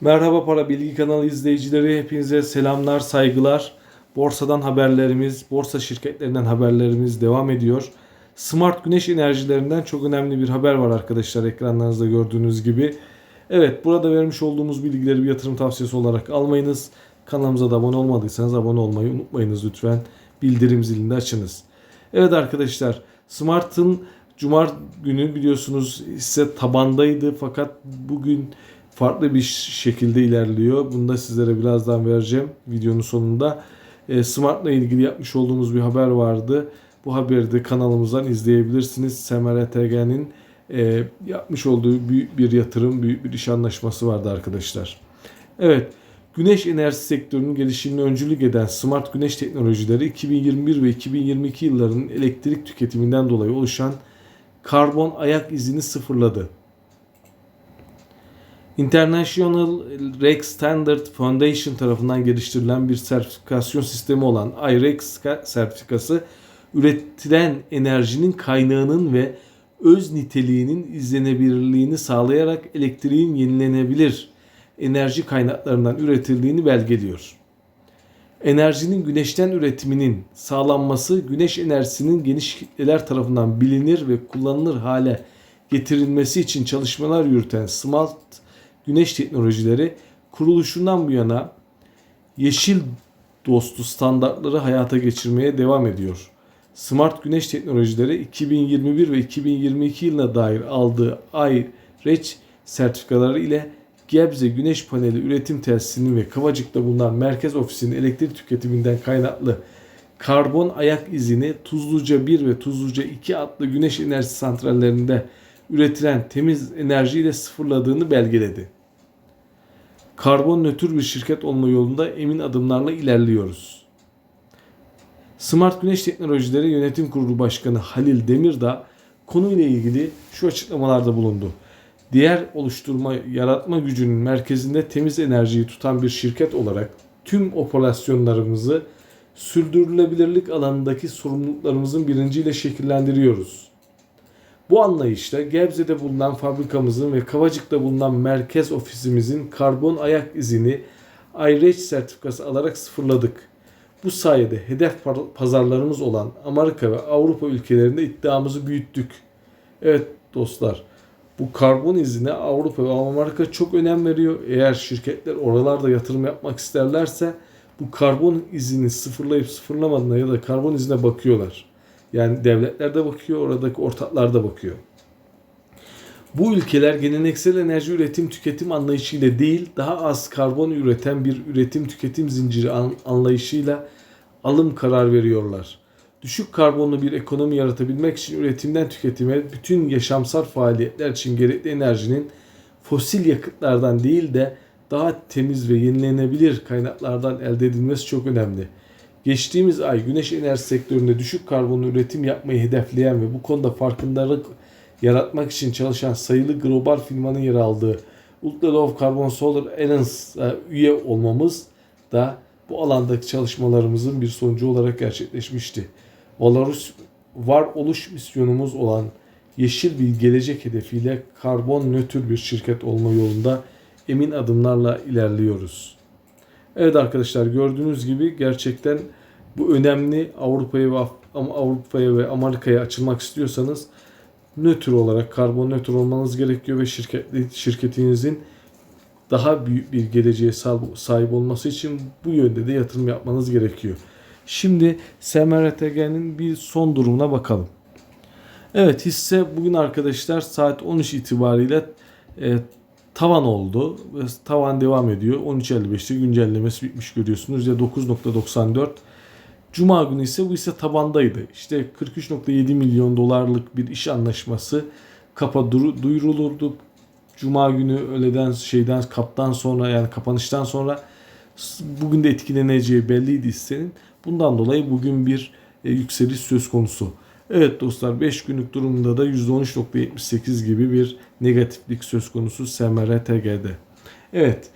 Merhaba Para Bilgi kanalı izleyicileri hepinize selamlar, saygılar. Borsadan haberlerimiz, borsa şirketlerinden haberlerimiz devam ediyor. Smart güneş enerjilerinden çok önemli bir haber var arkadaşlar ekranlarınızda gördüğünüz gibi. Evet burada vermiş olduğumuz bilgileri bir yatırım tavsiyesi olarak almayınız. Kanalımıza da abone olmadıysanız abone olmayı unutmayınız lütfen. Bildirim zilini de açınız. Evet arkadaşlar Smart'ın Cuma günü biliyorsunuz hisse tabandaydı fakat bugün farklı bir şekilde ilerliyor. Bunu da sizlere birazdan vereceğim videonun sonunda. E, Smart'la ilgili yapmış olduğumuz bir haber vardı. Bu haberi de kanalımızdan izleyebilirsiniz. SMRTG'nin e, yapmış olduğu büyük bir yatırım, büyük bir iş anlaşması vardı arkadaşlar. Evet, güneş enerjisi sektörünün gelişimine öncülük eden smart güneş teknolojileri 2021 ve 2022 yıllarının elektrik tüketiminden dolayı oluşan karbon ayak izini sıfırladı. International REC Standard Foundation tarafından geliştirilen bir sertifikasyon sistemi olan IREX sertifikası üretilen enerjinin kaynağının ve öz niteliğinin izlenebilirliğini sağlayarak elektriğin yenilenebilir enerji kaynaklarından üretildiğini belgeliyor. Enerjinin güneşten üretiminin sağlanması güneş enerjisinin geniş kitleler tarafından bilinir ve kullanılır hale getirilmesi için çalışmalar yürüten Smart Güneş Teknolojileri kuruluşundan bu yana yeşil dostu standartları hayata geçirmeye devam ediyor. Smart Güneş Teknolojileri 2021 ve 2022 yılına dair aldığı IREC sertifikaları ile Gebze Güneş Paneli Üretim Tesisinin ve Kavacık'ta bulunan merkez ofisinin elektrik tüketiminden kaynaklı karbon ayak izini Tuzluca 1 ve Tuzluca 2 adlı güneş enerji santrallerinde üretilen temiz enerjiyle sıfırladığını belgeledi. Karbon nötr bir şirket olma yolunda emin adımlarla ilerliyoruz. Smart Güneş Teknolojileri Yönetim Kurulu Başkanı Halil Demirdağ konuyla ilgili şu açıklamalarda bulundu. Diğer oluşturma, yaratma gücünün merkezinde temiz enerjiyi tutan bir şirket olarak tüm operasyonlarımızı sürdürülebilirlik alanındaki sorumluluklarımızın bilinciyle şekillendiriyoruz. Bu anlayışla Gebze'de bulunan fabrikamızın ve Kavacık'ta bulunan merkez ofisimizin karbon ayak izini IREC sertifikası alarak sıfırladık. Bu sayede hedef pazarlarımız olan Amerika ve Avrupa ülkelerinde iddiamızı büyüttük. Evet dostlar bu karbon izine Avrupa ve Amerika çok önem veriyor. Eğer şirketler oralarda yatırım yapmak isterlerse bu karbon izini sıfırlayıp sıfırlamadığına ya da karbon izine bakıyorlar. Yani devletler de bakıyor, oradaki ortaklar da bakıyor. Bu ülkeler geleneksel enerji üretim tüketim anlayışıyla değil, daha az karbon üreten bir üretim tüketim zinciri anlayışıyla alım karar veriyorlar. Düşük karbonlu bir ekonomi yaratabilmek için üretimden tüketime bütün yaşamsal faaliyetler için gerekli enerjinin fosil yakıtlardan değil de daha temiz ve yenilenebilir kaynaklardan elde edilmesi çok önemli. Geçtiğimiz ay güneş enerji sektöründe düşük karbonlu üretim yapmayı hedefleyen ve bu konuda farkındalık yaratmak için çalışan sayılı global firmanın yer aldığı Ultra Low Carbon Solar Alliance'a üye olmamız da bu alandaki çalışmalarımızın bir sonucu olarak gerçekleşmişti. Varoluş, varoluş misyonumuz olan yeşil bir gelecek hedefiyle karbon nötr bir şirket olma yolunda emin adımlarla ilerliyoruz. Evet arkadaşlar gördüğünüz gibi gerçekten bu önemli Avrupa'ya ve Avrupa'ya ve Amerika'ya açılmak istiyorsanız nötr olarak karbon nötr olmanız gerekiyor ve şirket şirketinizin daha büyük bir geleceğe sahip olması için bu yönde de yatırım yapmanız gerekiyor. Şimdi SMRTG'nin bir son durumuna bakalım. Evet hisse bugün arkadaşlar saat 13 itibariyle e, tavan oldu. Tavan devam ediyor. 13.55'te güncellemesi bitmiş görüyorsunuz. Ya 9.94. Cuma günü ise bu ise tabandaydı. İşte 43.7 milyon dolarlık bir iş anlaşması kapa duyurulurdu. Cuma günü öğleden şeyden kaptan sonra yani kapanıştan sonra bugün de etkileneceği belliydi hissenin. Bundan dolayı bugün bir e, yükseliş söz konusu. Evet dostlar 5 günlük durumunda da %13.78 gibi bir negatiflik söz konusu SMRTG'de. Evet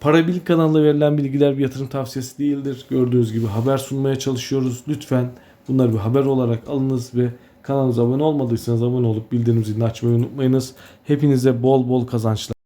Para Bil kanalında verilen bilgiler bir yatırım tavsiyesi değildir. Gördüğünüz gibi haber sunmaya çalışıyoruz. Lütfen bunları bir haber olarak alınız ve kanalımıza abone olmadıysanız abone olup bildirim zilini açmayı unutmayınız. Hepinize bol bol kazançlar.